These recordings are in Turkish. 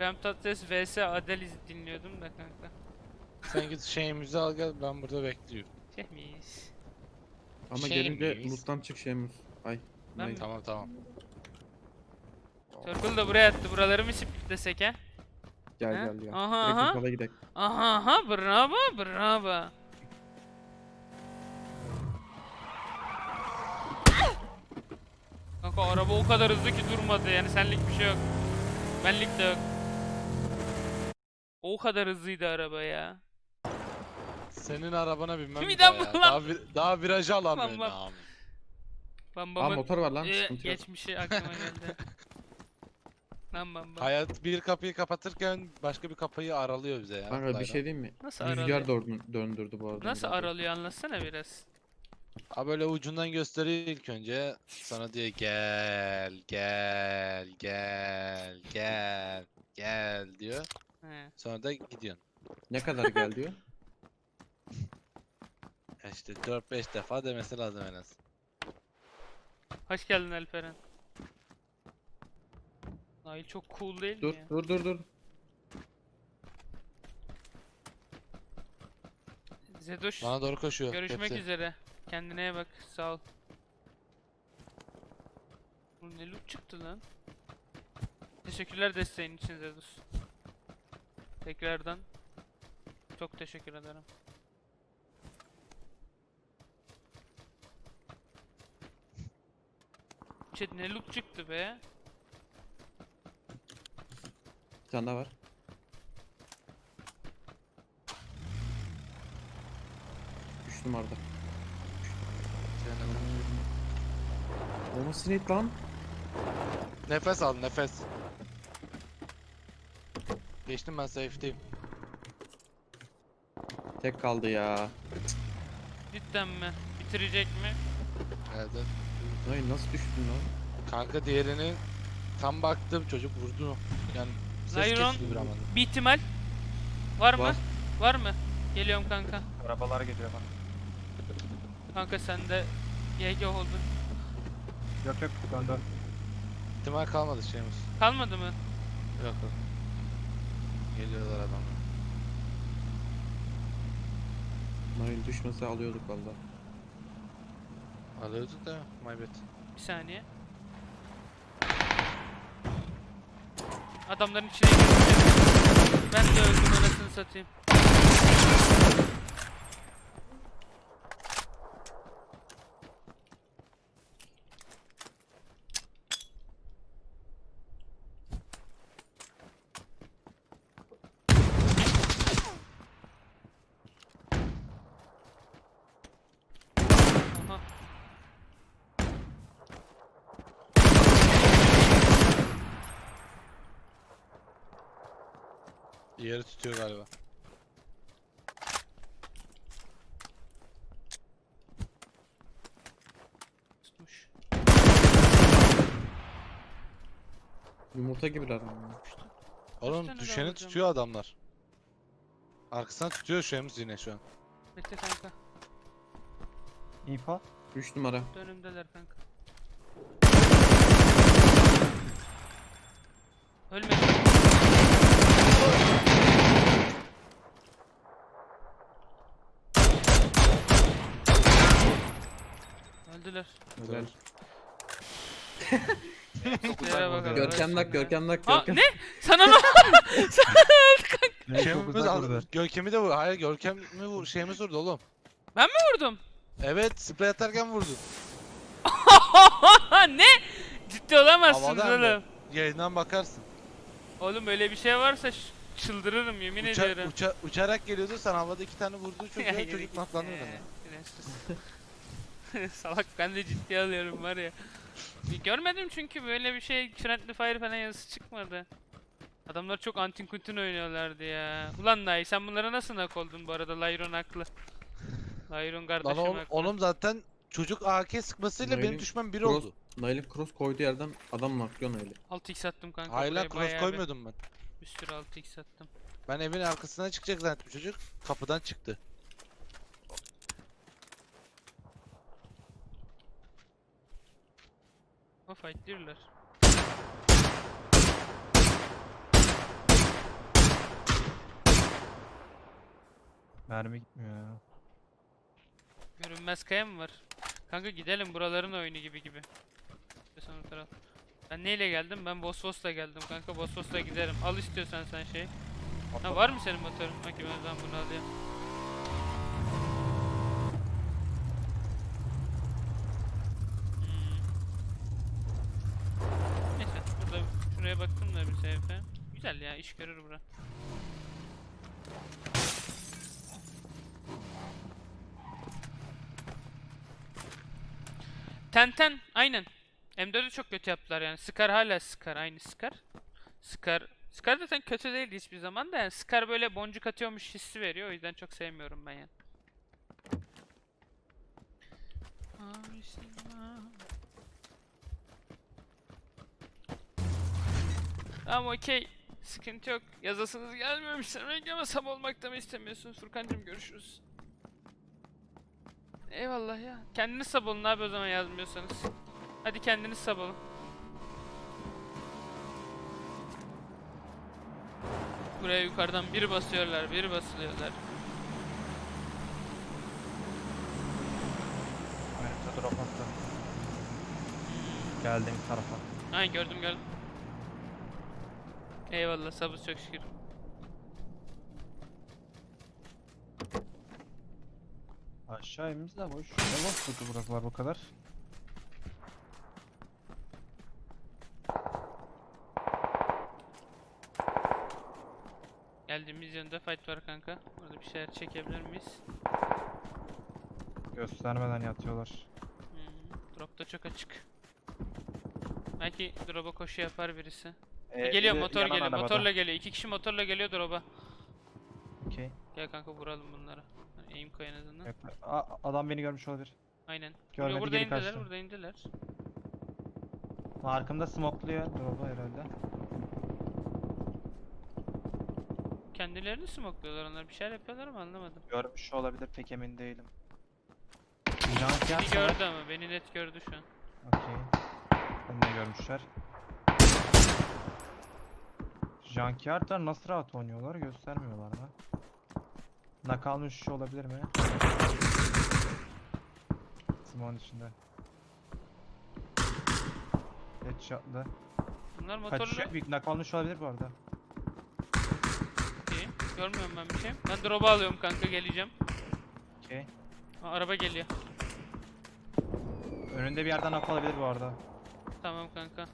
Ben Patates vs Adel dinliyordum da kanka. Sen git şeyimizi al gel ben burada bekliyorum. Şey miyiz? Ama Şey gelince miyiz? loot'tan çık şeyimiz. Ay. Ben mi? Tamam tamam. Circle da buraya attı. Buraları mı desek he? Gel Ha? gel ya. Aha, Direkt aha. Urfa'da gidelim. Aha aha bravo bravo. Kanka araba o kadar hızlı ki durmadı yani senlik bir şey yok. Benlik de yok. O kadar hızlıydı araba ya. Senin arabana binmem Bir daha daha ya. bu lan. Daha, bir, daha virajı alamıyorsun Lan abi. Bam Aa bam motor var lan. Ee, Sıkıntı yok. geçmişi aklıma geldi. Lan bam bam. Hayat bir kapıyı kapatırken başka bir kapıyı aralıyor bize ya. Kanka bir şey diyeyim mi? Nasıl Rüzgar aralıyor? dördün- döndürdü bu arada. Nasıl aralıyor anlatsana biraz. Ha böyle ucundan gösteriyor ilk önce. Sana diyor gel gel gel gel gel diyor. He. Sonra da gidiyorsun. Ne kadar gel diyor. Ya İşte 4-5 defa demesi lazım en az. Hoş geldin Alperen. Nail çok cool değil dur mi ya? dur dur dur. Zedoş Bana doğru koşuyor. görüşmek hepsi. üzere. Kendine iyi bak. Sağ ol. Bu ne loot çıktı lan? Teşekkürler desteğin için Zedos. Tekrardan çok teşekkür ederim. Chat ne loot çıktı be? Bir tane daha var. Üç numarada. O nasıl net lan? Nefes al nefes. Geçtim ben safe'deyim. Tek kaldı ya. Cidden mi? Bitirecek mi? Evet. evet. Ay nasıl düştün lan? Kanka diğerini tam baktım çocuk vurdu. Yani ses Zyron- kesildi bir anda. Bir ihtimal var mı? Var. Var mı? Geliyorum kanka. Arabalar geliyor bana. Kanka sen de YG oldun. Yok yok döndü. İhtimal kalmadı şeyimiz. Kalmadı mı? Yok yok. Geliyorlar adamlar. Nail düşmese alıyorduk valla. Alıyorduk da my bad. Bir saniye. Adamların içine girdim. Ben de öldüm anasını satayım. Aha. Diğeri tutuyor galiba. Tutmuş. Yumurta gibiler ama. Oğlum tane daha düşeni tutuyor adamlar. Arkasından tutuyor şeyimiz yine şu an. Bekle kanka. İnfo. 3 numara. Önümdeler kanka. Ölmedi. Öldüler. Bakalım. Görkem nak, Görkem Ha Görkem. ne? Sana ne? Şeyimiz al, Görkem'i de vur. Hayır Görkem'i vur. Şeyimiz vurdu oğlum. Vurdum. Evet sprey atarken vurdu. ne? Ciddi olamazsınız Havadan oğlum. da. Yayından bakarsın. Oğlum böyle bir şey varsa ş- çıldırırım yemin Uça- ediyorum. uça- uçarak geliyordu sen havada iki tane vurdu Ya çocuğa yürü çocuk git ya, yine sus. Salak ben de ciddiye alıyorum var ya. Bir Görmedim çünkü böyle bir şey Friendly Fire falan yazısı çıkmadı. Adamlar çok antin kuntin oynuyorlardı ya. Ulan Nay sen bunlara nasıl nak oldun bu arada Lyron haklı. Lyron Lan kardeşim oğlum, haklı. oğlum zaten çocuk AK sıkmasıyla benim Nail'in düşmem bir cross- oldu. Nail'in cross koyduğu yerden adam naklıyor Nail'i. 6x attım kanka Hayır lan buraya cross bayağı bir- koymuyordum ben. Bir sürü 6x attım. Ben evin arkasına çıkacak zannettim çocuk. Kapıdan çıktı. Kanka fight. Mermi gitmiyor ya. Görünmez kaya mı var? Kanka gidelim buraların oyunu gibi gibi. İstiyorsan taraf. Ben neyle geldim? Ben Bosfos'la geldim kanka. Bosfos'la giderim. Al istiyorsan sen şey. Ha var mı senin motorun? Bak ben bunu alayım. İş görür bura. Tenten aynen. M4'ü çok kötü yaptılar yani. Scar hala Scar aynı Scar. Scar Scar zaten kötü değildi hiçbir zaman da yani Scar böyle boncuk atıyormuş hissi veriyor o yüzden çok sevmiyorum ben yani. Tamam okey. Sıkıntı yok. Yazasınız gelmemiş ama sab olmak da mı istemiyorsunuz? Furkancığım görüşürüz. Eyvallah ya. Kendiniz sab olun abi o zaman yazmıyorsanız. Hadi kendiniz sab olun. Buraya yukarıdan bir basıyorlar, bir basılıyorlar. Drop attı. Geldiğimiz tarafa. Aynen gördüm gördüm. Eyvallah sabız çok şükür. Aşağı evimiz de boş. Ne boş burada buralar bu kadar. Geldiğimiz yönde fight var kanka. Burada bir şeyler çekebilir miyiz? Göstermeden yatıyorlar. Hmm, drop da çok açık. Belki drop'a koşu yapar birisi. Ee, geliyor biri motor yanan geliyor. arabada. Motorla geliyor. İki kişi motorla geliyor drop'a. Okey. Gel kanka vuralım bunlara. Hani aim koy en azından. Yok, a- adam beni görmüş olabilir. Aynen. Görmedi, burada burada geri indiler, kaçtı. burada indiler. Arkamda smokluyor drop'u herhalde. Kendilerini smokluyorlar onlar. Bir şeyler yapıyorlar mı anlamadım. Görmüş olabilir pek emin değilim. Jant Beni yapsalar. gördü ama beni net gördü şu an. Okey. Beni de görmüşler. Junkyard'lar nasıl rahat oynuyorlar göstermiyorlar mı? Nakalmış olabilir mi? Simon içinde. Headshot'lı. Bunlar. Bir nakalmış olabilir bu arada. iyi. Görmüyorum ben bir şey. Ben drop'u alıyorum kanka geleceğim. Okey. Aa, araba geliyor. Önünde bir yerden nak olabilir bu arada. Tamam kanka.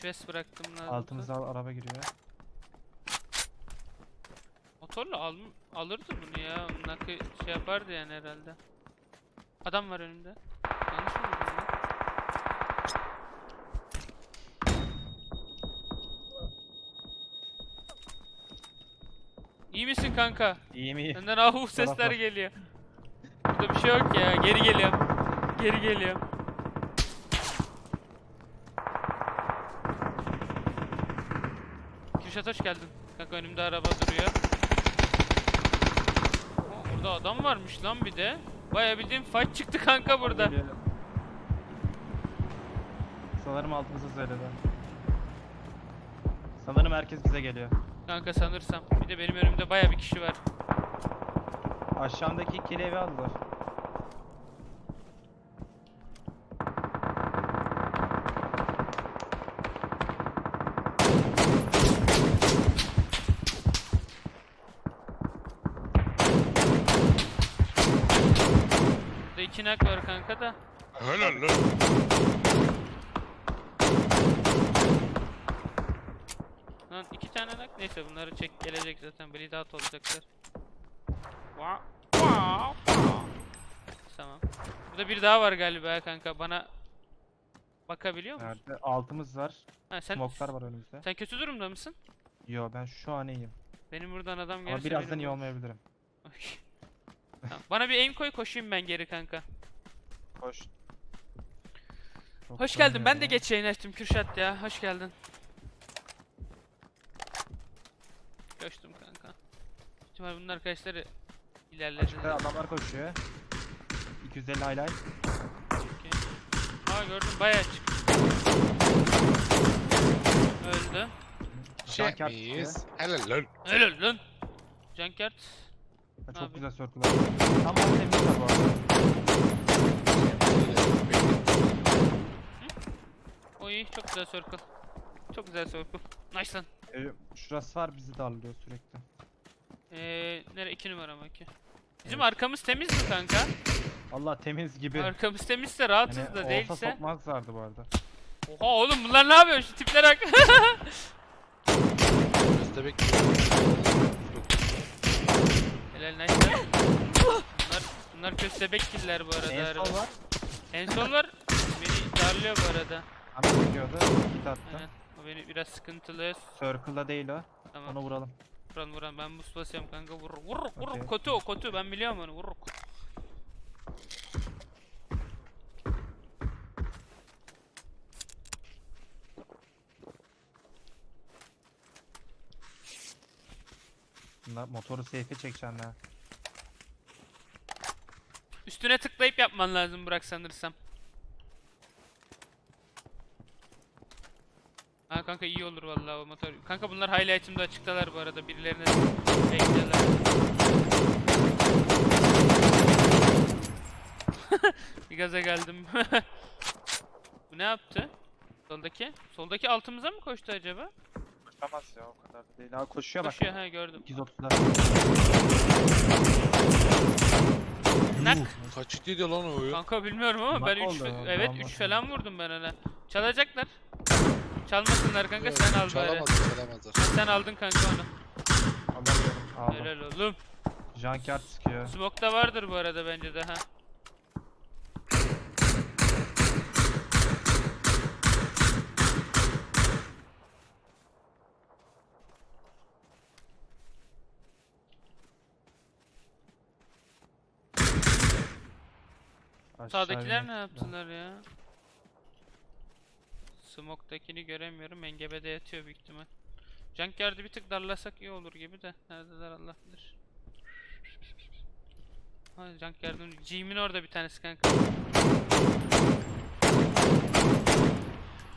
Üç vest bıraktım lazım. Altımıza al- araba giriyor. Motorla al alırdı bunu ya. Nakı şey yapardı yani herhalde. Adam var önümde. Yanlış mı buldum lan? İyi misin kanka? İyi mi? Senden ahu sesler geliyor. Burada bir şey yok ya. Geri geliyorum. Geri geliyorum. Kürşat hoş geldin. Kanka önümde araba duruyor. Burada adam varmış lan bir de. Bayağı bildiğin fight çıktı kanka burada. Sanırım altımıza söyledi. Sanırım herkes bize geliyor. Kanka sanırsam. Bir de benim önümde bayağı bir kişi var. Aşağımdaki ikili evi aldılar. Burada iki nak var kanka da. Helal lan. Lan iki tane nak. Neyse bunları çek gelecek zaten. Bleed out olacaklar. Wow. Wow. Tamam. Burada bir daha var galiba kanka. Bana bakabiliyor musun? Nerede? Altımız var. Ha, sen Smoklar var önümüzde. sen kötü durumda mısın? Yo ben şu an iyiyim. Benim buradan adam Ama gelirse birazdan benim iyi olmayabilirim. Tamam, Bana bir aim koy koşayım ben geri kanka. Çok Hoş geldin. Ben de geç yayın açtım Kürşat ya. Hoş geldin. Koştum kanka. İhtimal bunun arkadaşları ya. ilerlediler. Açıkta adamlar koşuyor. 250 highlight. Okey. Aa gördüm bayağı çık. Öldü. Şey, Jack miyiz? Helal lan. Helal lan. Junkyard. Ha, çok güzel circle. Tam on temiz bu arada. O iyi çok güzel circle. Çok güzel circle. Nice lan. Ee, şurası var bizi darlıyor sürekli. Eee nere 2 numara mı 2? Bizim Evet. arkamız temiz mi kanka? Allah temiz gibi. Arkamız temizse rahatız Hani da olsa değilse. sokmazlardı bu arada. Oha oğlum bunlar ne yapıyor şu tiplere bak. Köstebek Helal nice lan. Bunlar, bunlar köstebek killer bu arada. En son var. En son var. Beni darlıyor bu arada. Ana gidiyordu. Git attı. Aynen. O beni biraz sıkıntılı. Circle'da değil o. Tamam. Onu vuralım. Vuran vuran ben boost basıyorum kanka vur vur vur Okey. kötü o kötü ben biliyorum onu vur. Bunlar motoru safe'e çekeceğim ya. Üstüne tıklayıp yapman lazım Burak sanırsam. Ha kanka iyi olur vallahi o motor. Kanka bunlar highlight'ımda açıktalar bu arada birilerine bekliyorlar. Bir gaza geldim. bu ne yaptı? Soldaki? Soldaki altımıza mı koştu acaba? Koşamaz ya o kadar da değil. Abi koşuyor bak. Koşuyor ha gördüm. 230'lar. Nak. Kaç gidiyor lan o oyun? Kanka bilmiyorum ama Nak ben 3 oldu ya, evet daha 3 bak. falan vurdum ben ona. Çalacaklar. Çalmasınlar kanka sen al bari. Çalamazlar çalamazlar. Sen aldın kanka onu. Alamıyorum. Aldım. Helal oğlum. Junkyard sıkıyor. Smoke'da vardır bu arada bence de ha. Aşağı Sağdakiler ne yaptılar ya? Smoke'dakini göremiyorum. Engebede yatıyor büyük ihtimal. Junkyard'ı bir tık darlasak iyi olur gibi de. Neredeler Allah bilir. Ha Junkyard'ın G'min orada bir tanesi kanka.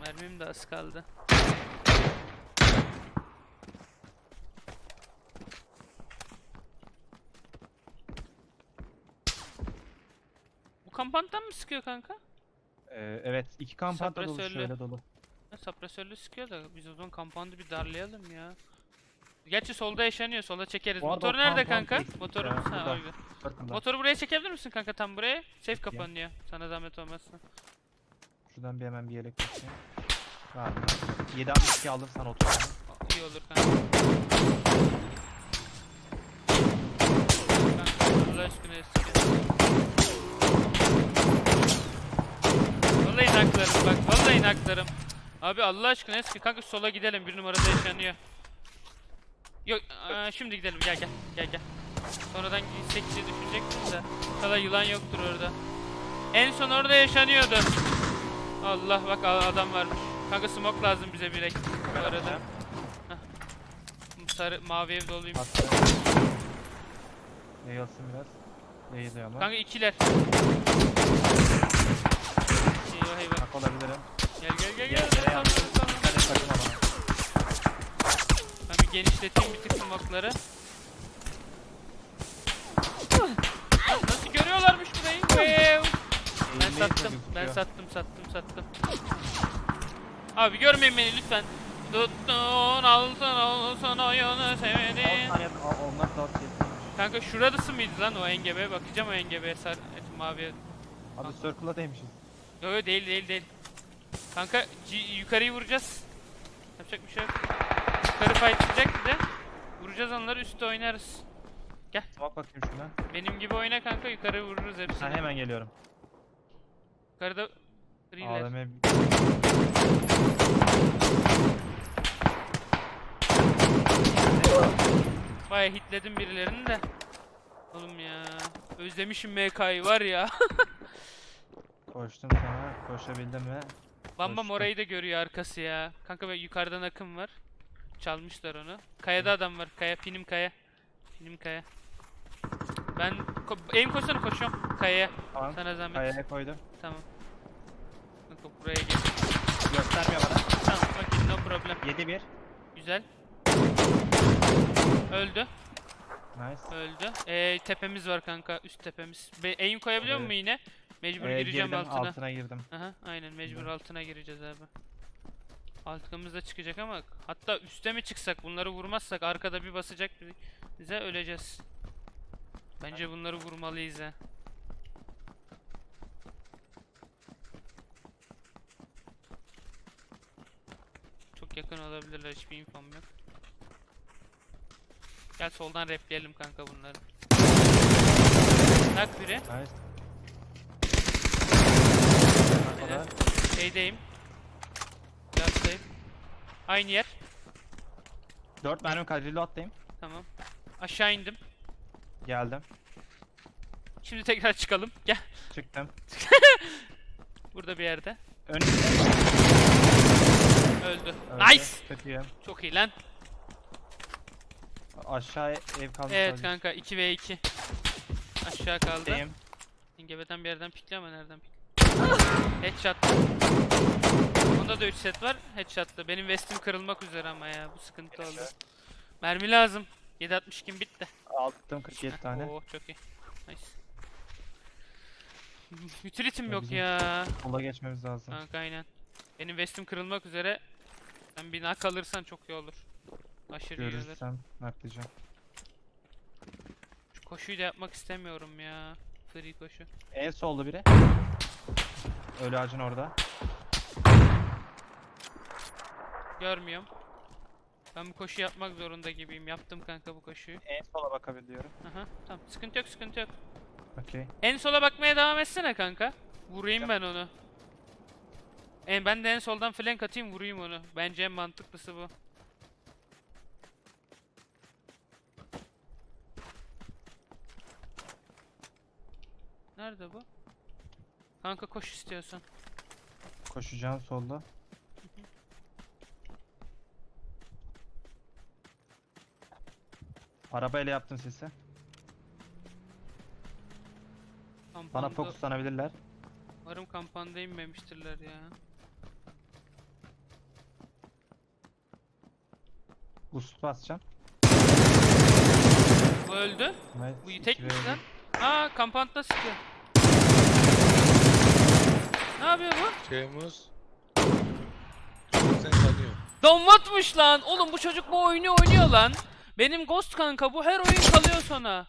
Mermim de az kaldı. Bu kampantan mı sıkıyor kanka? Ee, evet iki kampanta dolu Sapresörlü. şöyle dolu. Sapresörlü sıkıyor da biz o zaman kampandı bir darlayalım ya. Gerçi solda yaşanıyor, sola çekeriz. Bu arada Motor o nerede kanka? eksik Motorumuz ya, ha burada. orada. Circle'da. Motoru buraya çekebilir misin kanka tam buraya? Safe kapanıyor. Sana zahmet olmazsa. Şuradan bir hemen bir yelek bakayım. Var mı? 762 aldım sana 30 tane. Aa, İyi olur kanka. Kanka Allah aşkına eski. Vallahi naklarım bak, vallahi naklarım. Abi Allah aşkına eski kanka sola gidelim bir numarada yaşanıyor. Yok aa, şimdi gidelim gel gel gel gel. Sonradan gitsek diye düşünecektim de. İnşallah yılan yoktur orada. En son orada yaşanıyordu. Allah bak adam varmış. Kanka smoke lazım bize bir ek bu arada. Sarı mavi ev doluyum. Yayılsın biraz. Yayılıyor ama. Kanka ikiler. Olabilirim. Gel gel gel Gel, yalnız. tamam, tamam. Hadi takılma bana. Ben bir genişleteyim bir tık smoke'ları. Nasıl görüyorlarmış burayı? Wow. Ben Eğilmeyi sattım. Ben sattım, sattım, sattım. Abi görmeyin beni lütfen. Tuttun altın olsun oyunu sevdin. Onlar ya- Aa, Onlar da şey. Kanka şurası mıydı lan o engebe? Bakacağım o engebe sar mavi. Abi circle'a değmişiz. Yo yo değil değil değil. Kanka yukarıyı vuracağız. Yapacak bir şey yok. Yukarı fightlayacak bir de. Vuracağız onları üstte oynarız. Bak bakayım şuna. Benim gibi oyna kanka yukarı vururuz Ha hepsini. hemen geliyorum. Yukarıda free'ler. AVM Baya hitledim birilerini de. Oğlum ya. Özlemişim MK'yı var ya. koştum sana. Koşabildim mi? Bam bam Koştum. orayı da görüyor arkası ya. Kanka ve yukarıdan akım var. Çalmışlar onu. Kayada adam var. Kaya pinim kaya. Pinim kaya. Ben ko aim koşsana koşuyorum kayaya. Tamam. Sana zahmet. Kayaya koydum. Tamam. Kanka buraya gel. Göstermiyor bana. Tamam okey no problem. 7-1. Güzel. Öldü. Nice. Öldü. Ee, tepemiz var kanka. Üst tepemiz. Be aim koyabiliyor Evet. mu yine? Mecbur Ee, gireceğim girdim, altına. altına girdim. Aha, aynen mecbur altına gireceğiz abi. Altımız da çıkacak ama hatta üste mi çıksak bunları vurmazsak arkada bir basacak bi- bize öleceğiz. Bence bunları vurmalıyız ha. Çok yakın olabilirler hiçbir infom yok. Gel soldan repleyelim kanka bunları. Nak biri. Nice. O Aynen. da Şeydeyim. Lastayım. Aynı yer. 4 mermi kaldı. Reload'dayım. Tamam. Aşağı indim. Geldim. Şimdi tekrar çıkalım. Gel. Çıktım. Burada bir yerde. Önümde. Öldü. öldü. Nice. Kötüyüm. Çok iyi lan. Aşağı ev kalmış. Evet kanka 2 ve 2. Aşağı kaldı. Deyim. İngebeden bir yerden pikle ama nereden pikle? Headshot. Bunda da 3 set var. Headshot'lı. Benim vestim kırılmak üzere ama ya. Bu sıkıntı oldu. Mermi lazım. 7.62 bitti. Aldım 47 tane. Oo çok iyi. Nice. Utility'm yok ya. Sola geçmemiz lazım. Kanka aynen. Benim vestim kırılmak üzere. Sen bir nak alırsan çok iyi olur. Aşırı iyi olur. Görürsem naklayacağım. Şu koşuyu da yapmak istemiyorum ya. Free koşu. En solda biri. Ölü ağacın orada. Görmüyorum. Ben bu koşu yapmak zorunda gibiyim. Yaptım kanka bu koşuyu. En sola bakabiliyorum. Aha tamam. Sıkıntı yok sıkıntı yok. Okey. En sola bakmaya devam etsene kanka. Vurayım ben onu. En ben de en soldan flank atayım vurayım onu. Bence en mantıklısı bu. Nerede bu? Kanka koş istiyorsan. Koşacağım solda. Arabayla yaptım sesi. Bana Kampanda- fokuslanabilirler. Umarım kampanda inmemiştirler ya. Boost basacağım. Bu öldü. Nice. Bu tekmiş ve lan. Aa kampanda sıkıyor. Ne yapıyor bu? Şeyimiz. Sen tanıyor. Donmatmış lan. Oğlum bu çocuk bu oyunu oynuyor lan. Benim Ghost kanka bu her oyun kalıyor sonra.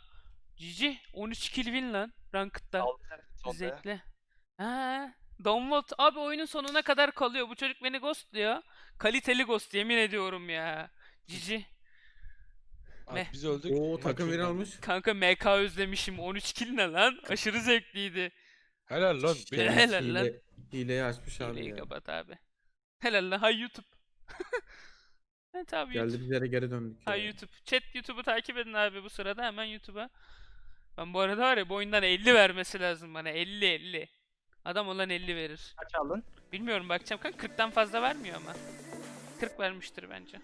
Cici 13 kill win lan ranked'da. Zevkli. Ha, Donmot abi oyunun sonuna kadar kalıyor. Bu çocuk beni ghostluyor. Kaliteli ghost yemin ediyorum ya. Cici. Abi biz öldük. Oo takım ondan. almış. Kanka MK özlemişim. 13 kill ne lan? Aşırı zevkliydi. Helal lan. Helal lan. Hile, hileyi açmış abi Hileyi ya. kapat abi. Helal lan. Hay YouTube. evet abi YouTube. Geldi bizlere geri döndük Ha ya. YouTube. Chat YouTube'u takip edin abi bu sırada hemen YouTube'a. Ben bu arada var ya bu oyundan 50 vermesi lazım bana. 50 50. Adam olan 50 verir. Kaç aldın? Bilmiyorum bakacağım kanka 40'tan fazla vermiyor ama. 40 vermiştir bence.